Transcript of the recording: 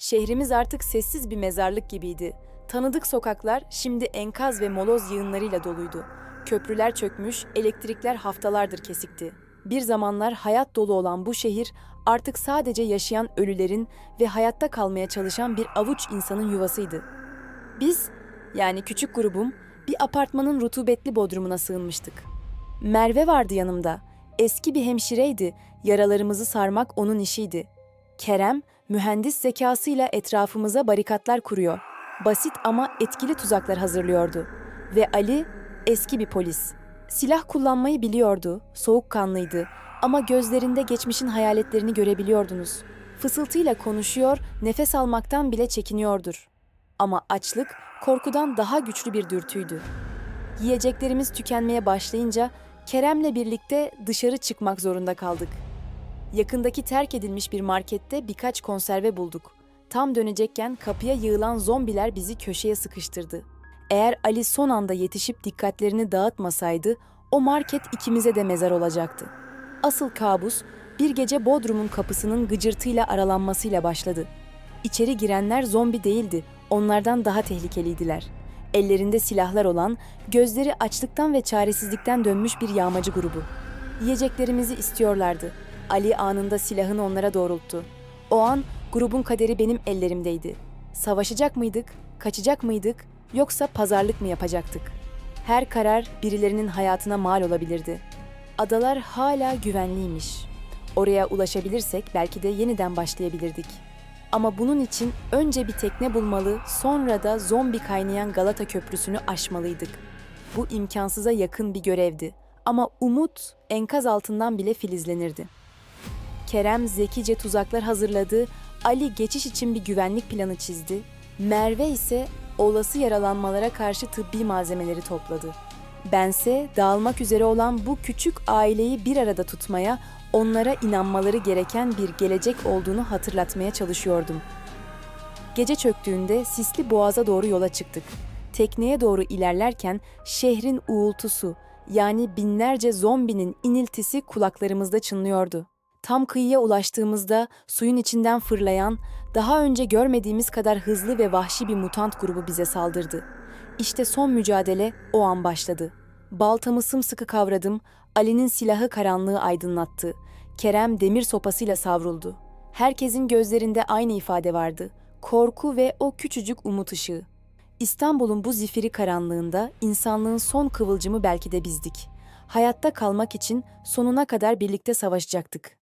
Şehrimiz artık sessiz bir mezarlık gibiydi. Tanıdık sokaklar şimdi enkaz ve moloz yığınlarıyla doluydu. Köprüler çökmüş, elektrikler haftalardır kesikti. Bir zamanlar hayat dolu olan bu şehir artık sadece yaşayan ölülerin ve hayatta kalmaya çalışan bir avuç insanın yuvasıydı. Biz, yani küçük grubum, bir apartmanın rutubetli bodrumuna sığınmıştık. Merve vardı yanımda. Eski bir hemşireydi. Yaralarımızı sarmak onun işiydi. Kerem, mühendis zekasıyla etrafımıza barikatlar kuruyor. Basit ama etkili tuzaklar hazırlıyordu. Ve Ali, eski bir polis. Silah kullanmayı biliyordu, soğukkanlıydı ama gözlerinde geçmişin hayaletlerini görebiliyordunuz. Fısıltıyla konuşuyor, nefes almaktan bile çekiniyordur. Ama açlık korkudan daha güçlü bir dürtüydü. Yiyeceklerimiz tükenmeye başlayınca Kerem'le birlikte dışarı çıkmak zorunda kaldık. Yakındaki terk edilmiş bir markette birkaç konserve bulduk. Tam dönecekken kapıya yığılan zombiler bizi köşeye sıkıştırdı. Eğer Ali son anda yetişip dikkatlerini dağıtmasaydı o market ikimize de mezar olacaktı. Asıl kabus bir gece Bodrum'un kapısının gıcırtıyla aralanmasıyla başladı. İçeri girenler zombi değildi, onlardan daha tehlikeliydiler. Ellerinde silahlar olan, gözleri açlıktan ve çaresizlikten dönmüş bir yağmacı grubu. Yiyeceklerimizi istiyorlardı. Ali anında silahını onlara doğrulttu. O an grubun kaderi benim ellerimdeydi. Savaşacak mıydık, kaçacak mıydık yoksa pazarlık mı yapacaktık? Her karar birilerinin hayatına mal olabilirdi. Adalar hala güvenliymiş. Oraya ulaşabilirsek belki de yeniden başlayabilirdik. Ama bunun için önce bir tekne bulmalı, sonra da zombi kaynayan Galata Köprüsü'nü aşmalıydık. Bu imkansıza yakın bir görevdi. Ama umut enkaz altından bile filizlenirdi. Kerem zekice tuzaklar hazırladı, Ali geçiş için bir güvenlik planı çizdi, Merve ise olası yaralanmalara karşı tıbbi malzemeleri topladı. Bense dağılmak üzere olan bu küçük aileyi bir arada tutmaya, onlara inanmaları gereken bir gelecek olduğunu hatırlatmaya çalışıyordum. Gece çöktüğünde sisli boğaza doğru yola çıktık. Tekneye doğru ilerlerken şehrin uğultusu yani binlerce zombinin iniltisi kulaklarımızda çınlıyordu. Tam kıyıya ulaştığımızda suyun içinden fırlayan, daha önce görmediğimiz kadar hızlı ve vahşi bir mutant grubu bize saldırdı. İşte son mücadele o an başladı. Baltamı sımsıkı kavradım, Ali'nin silahı karanlığı aydınlattı. Kerem demir sopasıyla savruldu. Herkesin gözlerinde aynı ifade vardı. Korku ve o küçücük umut ışığı. İstanbul'un bu zifiri karanlığında insanlığın son kıvılcımı belki de bizdik. Hayatta kalmak için sonuna kadar birlikte savaşacaktık.